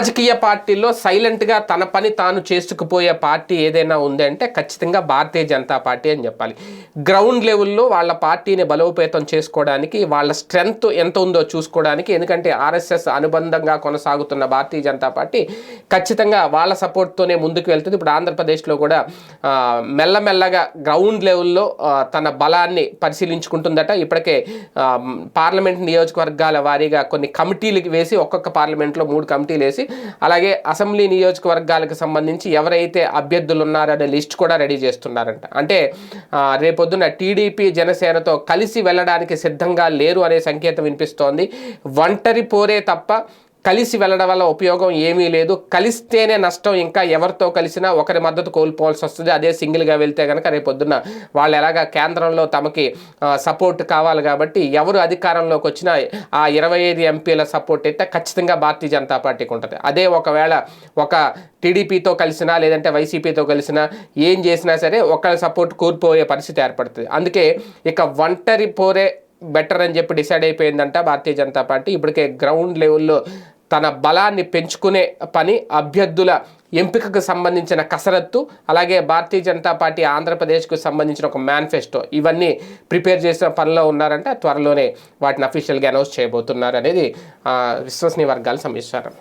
రాజకీయ పార్టీల్లో సైలెంట్గా తన పని తాను చేసుకుపోయే పార్టీ ఏదైనా ఉందంటే ఖచ్చితంగా భారతీయ జనతా పార్టీ అని చెప్పాలి. గ్రౌండ్ లెవెల్లో వాళ్ళ పార్టీని బలోపేతం చేసుకోవడానికి వాళ్ళ స్ట్రెంగ్త్ ఎంత ఉందో చూసుకోవడానికి ఎందుకంటే ఆర్ఎస్ఎస్ అనుబంధంగా కొనసాగుతున్న భారతీయ జనతా పార్టీ ఖచ్చితంగా వాళ్ళ సపోర్ట్తోనే ముందుకు వెళ్తుంది. ఇప్పుడు ఆంధ్రప్రదేశ్లో కూడా మెల్లమెల్లగా గ్రౌండ్ లెవెల్లో తన బలాన్ని పరిశీలించుకుంటుందట. ఇప్పటికే పార్లమెంట్ నియోజకవర్గాల వారీగా కొన్ని కమిటీలు వేసి ఒక్కొక్క పార్లమెంట్లో మూడు కమిటీలు వేసి అలాగే అసెంబ్లీ నియోజకవర్గాలకు సంబంధించి ఎవరైతే అభ్యర్థులు ఉన్నారనే లిస్ట్ కూడా రెడీ చేస్తున్నారంట. అంటే రేపొద్దున టీడీపీ జనసేనతో కలిసి వెళ్ళడానికి సిద్ధంగా లేరు అనే సంకేతం వినిపిస్తోంది. ఒంటరి పోరే తప్ప కలిసి వెళ్ళడం వల్ల ఉపయోగం ఏమీ లేదు. కలిస్తేనే నష్టం. ఇంకా ఎవరితో కలిసినా ఒకరి మద్దతు కోల్పోవాల్సి వస్తుంది. అదే సింగిల్గా వెళ్తే కనుక రేపొద్దున వాళ్ళు ఎలాగా కేంద్రంలో తమకి సపోర్ట్ కావాలి కాబట్టి ఎవరు అధికారంలోకి వచ్చినా ఆ ఇరవై ఐదు ఎంపీల సపోర్ట్ అయితే ఖచ్చితంగా భారతీయ జనతా పార్టీకి ఉంటుంది. అదే ఒకవేళ ఒక టీడీపీతో కలిసినా లేదంటే వైసీపీతో కలిసినా ఏం చేసినా సరే ఒకళ్ళ సపోర్ట్ కోల్పోయే పరిస్థితి ఏర్పడుతుంది. అందుకే ఇక ఒంటరి పోరే బెటర్ అని చెప్పి డిసైడ్ అయిపోయిందంట భారతీయ జనతా పార్టీ. ఇప్పటికే గ్రౌండ్ లెవెల్లో తన బలాన్ని పెంచుకునే పని అభ్యర్థుల ఎంపికకు సంబంధించిన కసరత్తు అలాగే భారతీయ జనతా పార్టీ ఆంధ్రప్రదేశ్కు సంబంధించిన ఒక మేనిఫెస్టో ఇవన్నీ ప్రిపేర్ చేసిన పనిలో ఉన్నారంటే త్వరలోనే వాటిని అఫీషియల్గా అనౌన్స్ చేయబోతున్నారు అనేది విశ్వసనీయ వర్గాల సమాచారం.